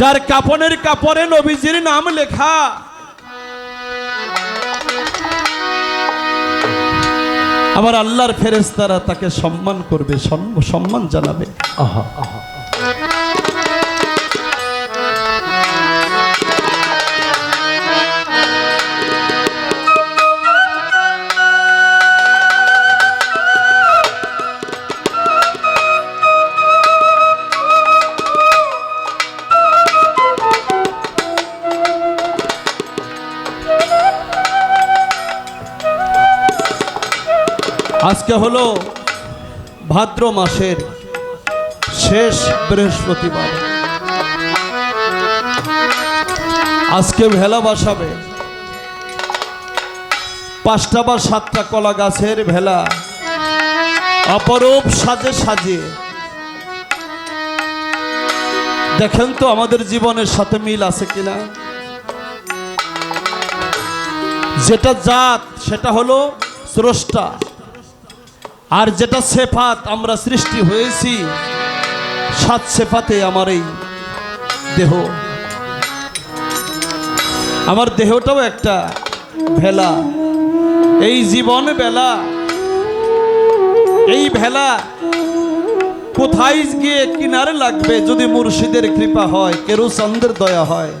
যার কাপনের কাপড়ে নবীজির নাম লেখা। আমার আল্লাহর ফেরেস্তারা তাকে সম্মান করবে সম্মান জানাবে। আহা আহা। আজকে হলো ভাদ্র মাসের শেষ বৃহস্পতিবার। আজকে ভেলা বসাবে। পাঁচটা বা সাতটা কলা গাছের ভেলা অপরূপ সাজে সাজিয়ে। দেখেন তো আমাদের জীবনের সাথে মিল আছে কিনা? যেটা জাত, সেটা হলো স্রষ্টা। আর যেটা সেফাত, আমরা সৃষ্টি হয়েছি, সাত সেফাতে আমার এই দেহ। আমার দেহটাও একটা ভেলা। এই জীবন বেলা, এই ভেলা কোথায় গিয়ে কিনারে লাগবে যদি মুর্শিদের কৃপা হয় কেরুচন্দ্রের দয়া হয়?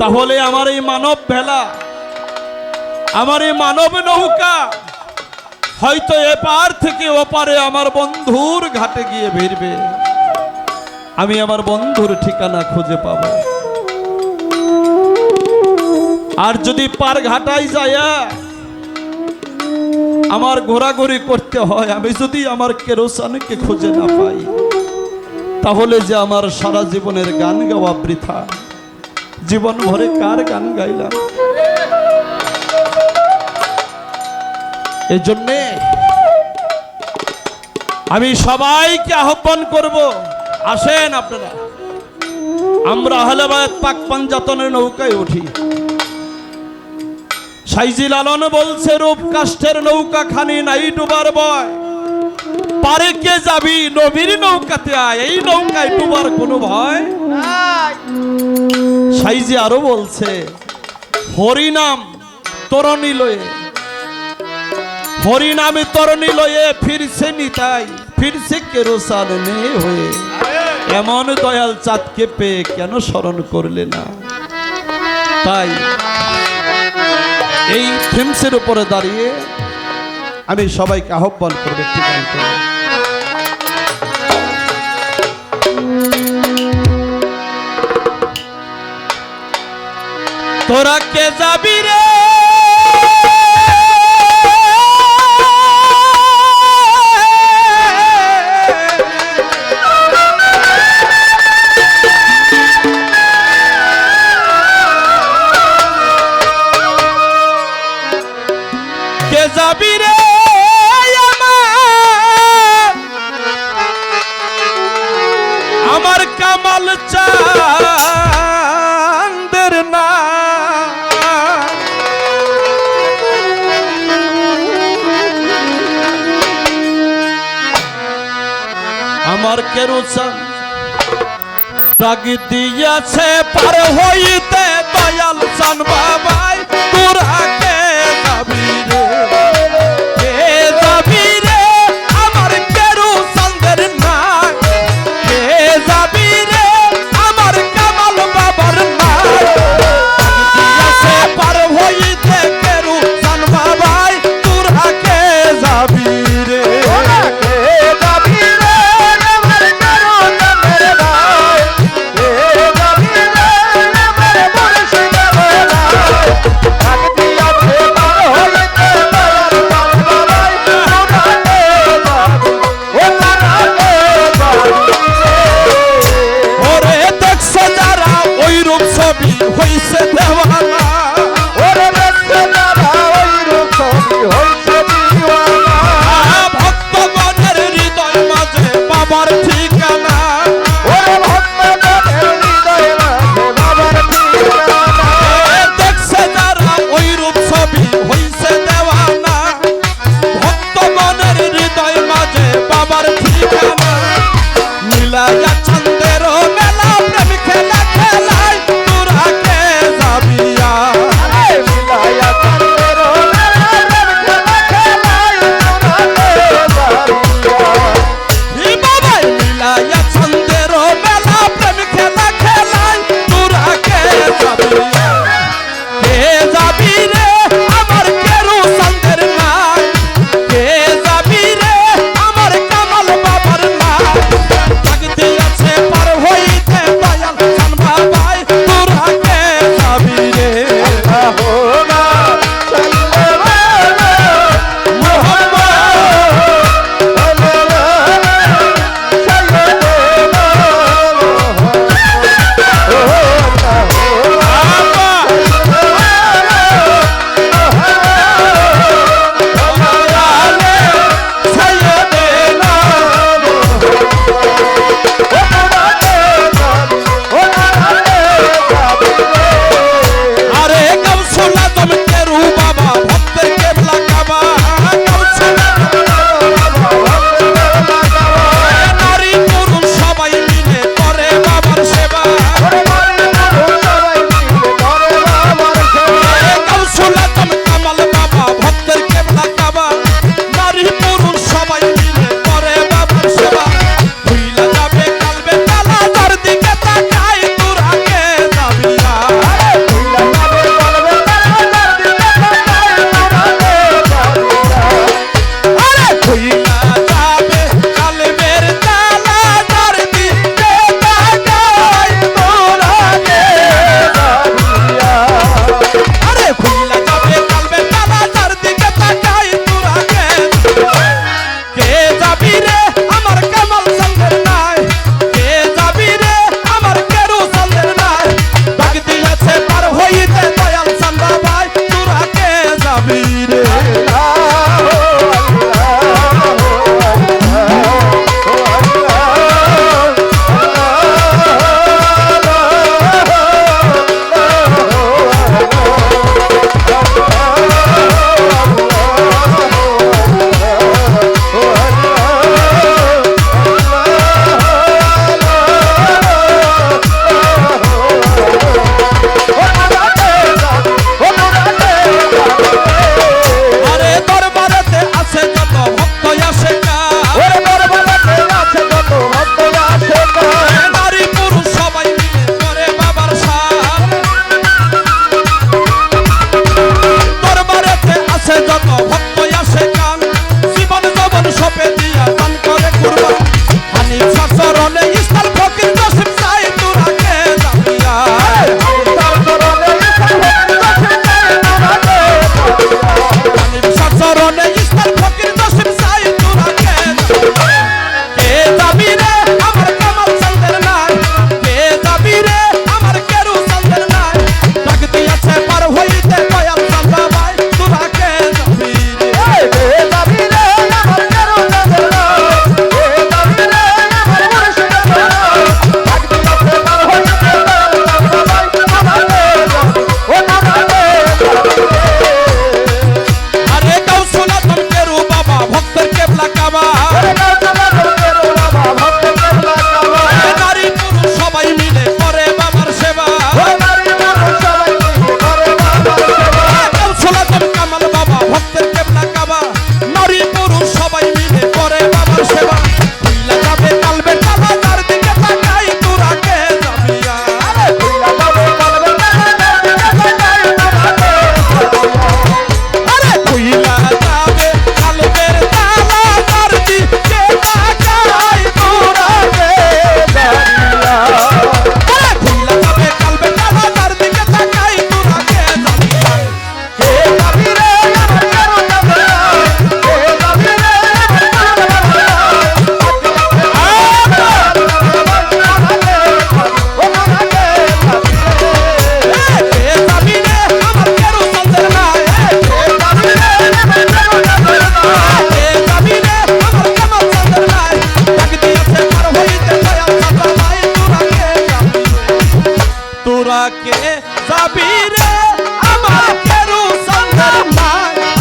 তাহলে আমার এই মানব ভেলা, আমার এই মানব নৌকা হয়তো এপার থেকে ওপারে আমার বন্ধুর ঘাটে গিয়ে ভিড়বে। আমি আমার বন্ধুর ঠিকানা খুঁজে পাব। আর যদি পার ঘাটাই যায়, আমার ঘোরাঘুরি করতে হয়, আমি যদি আমার কেরোসানকে খুঁজে না পাই, তাহলে যে আমার সারা জীবনের গান গাওয়া বৃথা। জীবন ভরে কার গান গাইলাম? এই জন্যে আমি সবাইকে আহ্বান করব। আসেন আপনারা। আমরা আহলেবাদ পাক পাঞ্জাতনের নৌকায় উঠি। সাইজি লালন বলছে রূপ কাষ্ঠের নৌকা খানি নাই ডুবার বয় পারে কে যাবি নবীর নৌকাতে আয়, এই নৌকায় ডুবার কোনো ভয়? সাইজি আরও বলছে, হরিনাম তরণী লয়ে হরিনামে তরণী লয়ে ফিরছে নিতাই, ফিরছে কেরোসান নে হয়ে। এমন দয়াল চাঁদকে পেয়ে কেন স্মরণ করলে না? তাই এই থিমসের উপরে দাঁড়িয়ে আমি সবাইকে আহ্বান করব একটি গান করে। তোরা কে যাবি রে? যাবি রে আমার। কামাল চাঁদের না। আমার কেরোসান রাগি দিয়াছে, পার হইতে দয়াল চান বাবাই, তোরা দূরাকে সাবিরে আমার কেরু সন্দর মায়